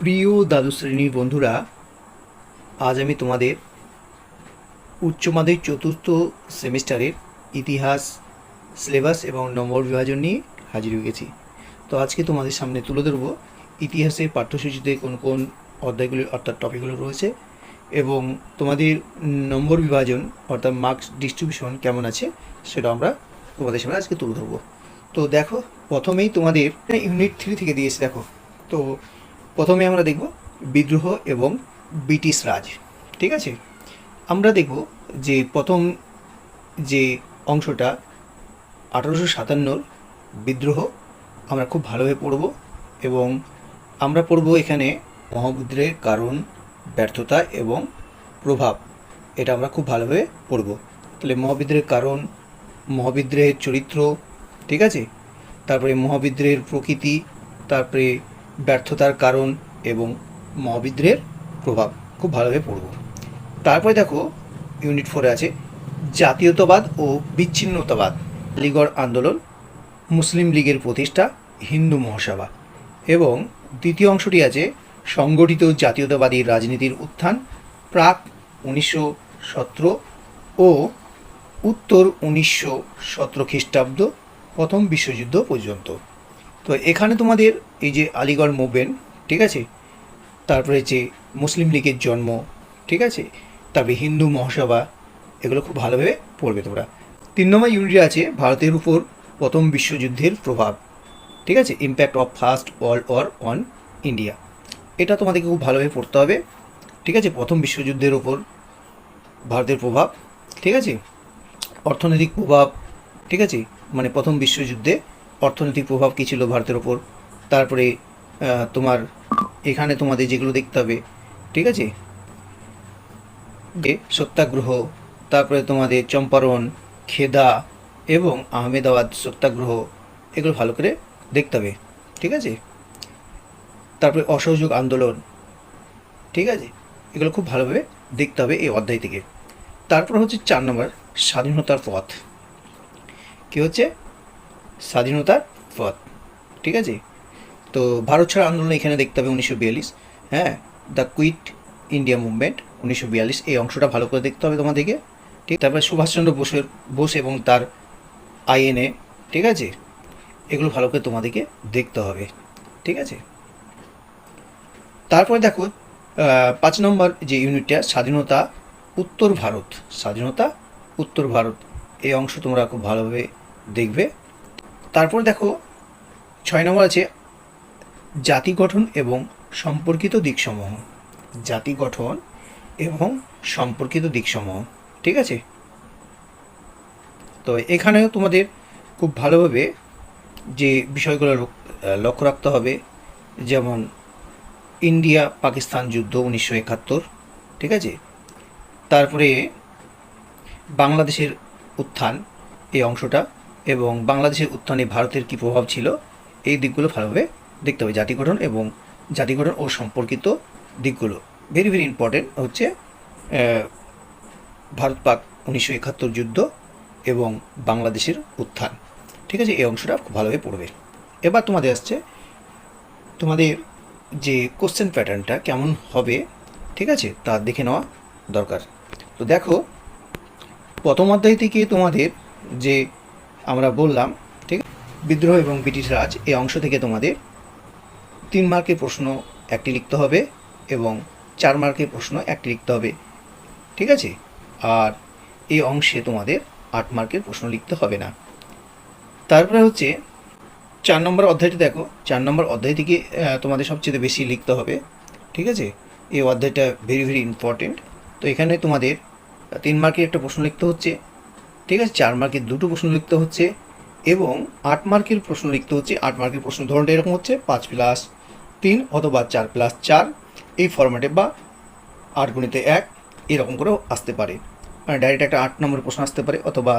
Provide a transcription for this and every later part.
প্রিয় দ্বাদশ শ্রেণির বন্ধুরা, আজ আমি তোমাদের উচ্চ মাধ্যমিক চতুর্থ সেমিস্টারের ইতিহাস, সিলেবাস এবং নম্বর বিভাজন নিয়ে হাজির হয়ে গেছি। তো আজকে তোমাদের সামনে তুলে ধরবো ইতিহাসের পাঠ্যসূচিতে কোন কোন অধ্যায়গুলি অর্থাৎ টপিকগুলো রয়েছে এবং তোমাদের নম্বর বিভাজন অর্থাৎ মার্কস ডিস্ট্রিবিউশন কেমন আছে সেটা আমরা তোমাদের সামনে আজকে তুলে ধরবো। তো দেখো, প্রথমেই তোমাদের ইউনিট থ্রি থেকে দিয়েছে, দেখো। তো প্রথমে আমরা দেখব বিদ্রোহ এবং ব্রিটিশ রাজ, ঠিক আছে? আমরা দেখব যে প্রথম যে অংশটা আঠারোশো সাতান্নর বিদ্রোহ, আমরা খুব ভালোভাবে পড়ব এবং আমরা পড়ব এখানে মহাবিদ্রোহের কারণ, ব্যর্থতা এবং প্রভাব, এটা আমরা খুব ভালোভাবে পড়ব। তাহলে মহাবিদ্রোহের কারণ মহাবিদ্রোহের চরিত্র, ঠিক আছে? তারপরে মহাবিদ্রোহের প্রকৃতি, তারপরে ব্যর্থতার কারণ এবং মহাবিদ্রের প্রভাব। খুব ভালোভাবে পড়ব। তারপরে দেখো ইউনিট ফোরে আছে, জাতীয়তাবাদ ও বিচ্ছিন্নতাবাদ আলিগড় আন্দোলন, মুসলিম লীগের প্রতিষ্ঠা, হিন্দু মহাসভা। এবং দ্বিতীয় অংশটি আছে, সংগঠিত জাতীয়তাবাদী রাজনীতির উত্থান, প্রাক উনিশশো সতেরো ও উত্তর উনিশশো সতেরো খ্রিস্টাব্দ প্রথম বিশ্বযুদ্ধ পর্যন্ত। তো এখানে তোমাদের এই যে আলিগড় মুভমেন্ট, ঠিক আছে? তারপরে যে মুসলিম লীগের জন্ম, ঠিক আছে? তারপরে হিন্দু মহাসভা, এগুলো খুব ভালোভাবে পড়বে তোমরা। তিন নম্বর ইউনিটে আছে ভারতের উপর প্রথম বিশ্বযুদ্ধের প্রভাব, ঠিক আছে? Impact of first world war on India এটা তোমাদেরকে খুব ভালোভাবে পড়তে হবে, ঠিক আছে? প্রথম বিশ্বযুদ্ধের ওপর ভারতের প্রভাব, ঠিক আছে? অর্থনৈতিক প্রভাব, ঠিক আছে? মানে প্রথম বিশ্বযুদ্ধে অর্থনৈতিক প্রভাব কী ছিল ভারতের ওপর? তারপরে তোমার এখানে তোমাদের যেগুলো দেখতে হবে, ঠিক আছে? যে সত্যাগ্রহ, তারপরে তোমাদের চম্পারণ, খেদা এবং আহমেদাবাদ সত্যাগ্রহ, এগুলো ভালো করে দেখতে হবে, ঠিক আছে? তারপরে অসহযোগ আন্দোলন, ঠিক আছে? এগুলো খুব ভালোভাবে দেখতে হবে এই অধ্যায় থেকে। তারপর হচ্ছে চার নম্বর স্বাধীনতার পথ। কী হচ্ছে? স্বাধীনতার পথ, ঠিক আছে? তো ভারত ছাড়া আন্দোলন এখানে দেখতে হবে উনিশশো বিয়াল্লিশ হ্যাঁ? দ্য কুইট ইন্ডিয়া মুভমেন্ট উনিশশো বিয়াল্লিশ, এই অংশটা ভালো করে দেখতে হবে তোমাদেরকে, ঠিক? তারপরে সুভাষচন্দ্র বোসের, বোস এবং তার আইএনএ, ঠিক আছে? এগুলো ভালো করে তোমাদেরকে দেখতে হবে, ঠিক আছে? তারপরে দেখো পাঁচ নম্বর যে ইউনিটটা, স্বাধীনতা, উত্তর ভারত, স্বাধীনতা, উত্তর ভারত, এই অংশ তোমরা খুব ভালোভাবে দেখবে। তারপর দেখো, ছয় নম্বর আছে, জাতি গঠন এবং সম্পর্কিত দিকসমূহ। জাতি গঠন এবং সম্পর্কিত দিকসমূহ, ঠিক আছে? তো এখানেও তোমাদের খুব ভালোভাবে যে বিষয়গুলো লক- লক্ষ্য রাখতে হবে, যেমন ইন্ডিয়া পাকিস্তান যুদ্ধ উনিশশো একাত্তর, ঠিক আছে? তারপরে বাংলাদেশের উত্থান, এই অংশটা। এবং বাংলাদেশের উত্থানে ভারতের কী প্রভাব ছিল, এই দিকগুলো ভালোভাবে দেখতে হবে জাতি গঠন এবং জাতি গঠন ও সম্পর্কিত দিকগুলো। ভেরি ভেরি ইম্পর্টেন্ট হচ্ছে ভারত পাক উনিশশো একাত্তর যুদ্ধ এবং বাংলাদেশের উত্থান। ঠিক আছে, এই অংশটা খুব ভালোভাবে পড়বে। এবার তোমাদের আসছে, তোমাদের যে কোশ্চেন প্যাটার্নটা কেমন হবে, ঠিক আছে, তা দেখে নেওয়া দরকার। তো দেখো, প্রথম অধ্যায় থেকে তোমাদের যে আমরা বললাম, ঠিক বিদ্রোহ এবং ব্রিটিশ রাজ এই অংশ থেকে তোমাদের তিন মার্কের প্রশ্ন একটি লিখতে হবে এবং চার মার্কের প্রশ্ন একটি লিখতে হবে, ঠিক আছে? আর এই অংশে তোমাদের আট মার্কের প্রশ্ন লিখতে হবে না। তারপরে হচ্ছে, চার নম্বর অধ্যায়টা দেখো। চার নম্বর অধ্যায় থেকে তোমাদের সবচেয়ে বেশি লিখতে হবে, ঠিক আছে? এই অধ্যায়টা ভেরি ভেরি ইম্পর্টেন্ট তো এখানে তোমাদের তিন মার্কের একটা প্রশ্ন লিখতে হচ্ছে। ঠিক আছে, চার মার্কের দুটো প্রশ্ন লিখতে হচ্ছে এবং আট মার্কের প্রশ্ন লিখতে হচ্ছে, আট মার্কের প্রশ্ন ধরনটা এরকম হচ্ছে, পাঁচ প্লাস তিন অথবা চার প্লাস চার, এই ফরম্যাটে বা আট গুণিতে এক, এরকম করেও আসতে পারে। মানে ডাইরেক্ট একটা আট নম্বর প্রশ্ন আসতে পারে অথবা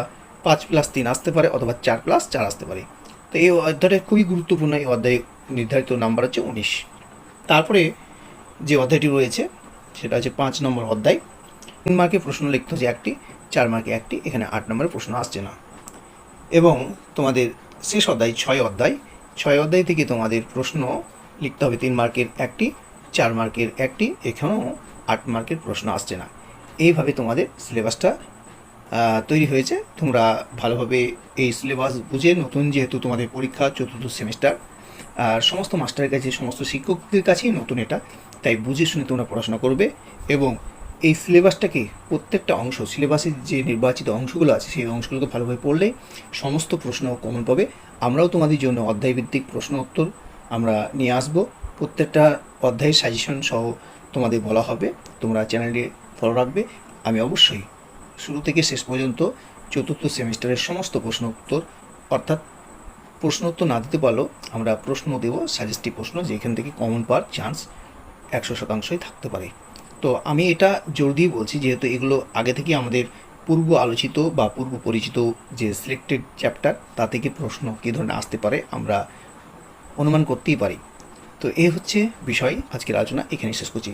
পাঁচ প্লাস তিন আসতে পারে অথবা চার প্লাস চার আসতে পারে। তো এই অধ্যায়টা খুবই গুরুত্বপূর্ণ, এই অধ্যায়ে নির্ধারিত নাম্বার হচ্ছে উনিশ। তারপরে যে অধ্যায়টি রয়েছে, সেটা হচ্ছে পাঁচ নম্বর অধ্যায়। তিন মার্কে প্রশ্ন লিখতে হচ্ছে একটি চার মার্কে একটি, এখানে আট নম্বরের প্রশ্ন আসছে না। এবং তোমাদের শেষ অধ্যায়, ছয় অধ্যায় ছয় অধ্যায় থেকে তোমাদের প্রশ্ন লিখতে হবে তিন মার্কের একটি, চার মার্কের একটি, এখানেও আট মার্কের প্রশ্ন আসছে না। এইভাবে তোমাদের সিলেবাসটা তৈরি হয়েছে। তোমরা ভালোভাবে এই সিলেবাস বুঝে নতুন যেহেতু তোমাদের পরীক্ষা চতুর্থ সেমিস্টার আর সমস্ত মাস্টারের কাছে, সমস্ত শিক্ষকদের কাছেই নতুন এটা। তাই বুঝে শুনে তোমরা পড়াশোনা করবে এবং এই সিলেবাসটাকে প্রত্যেকটা অংশ সিলেবাসের যে নির্বাচিত অংশগুলো আছে, সেই অংশগুলোকে ভালোভাবে পড়লে সমস্ত প্রশ্ন কমন পাবে। আমরাও তোমাদের জন্য অধ্যায়ভিত্তিক প্রশ্ন উত্তর আমরা নিয়ে আসব। প্রত্যেকটা অধ্যায়ের সাজেশন সহ তোমাদের বলা হবে। তোমরা চ্যানেলে ফলো রাখবে। আমি অবশ্যই শুরু থেকে শেষ পর্যন্ত চতুর্থ সেমিস্টারের সমস্ত প্রশ্ন উত্তর, অর্থাৎ প্রশ্ন উত্তর না দিতে পারলেও আমরা প্রশ্ন দেব সাজেস্টিভ প্রশ্ন, যেখান থেকে কমন পাওয়ার চান্স একশো শতাংশই থাকতে পারে। তো আমি এটা জোর দিয়ে বলছি, যেহেতু এগুলো আগে থেকে আমাদের পূর্ব আলোচিত বা পূর্ব পরিচিত যে সিলেক্টেড চ্যাপ্টার তা থেকে প্রশ্ন কী ধরনের আসতে পারে আমরা অনুমান করতেই পারি। তো এ হচ্ছে বিষয় আজকের আলোচনা এখানে শেষ করছি।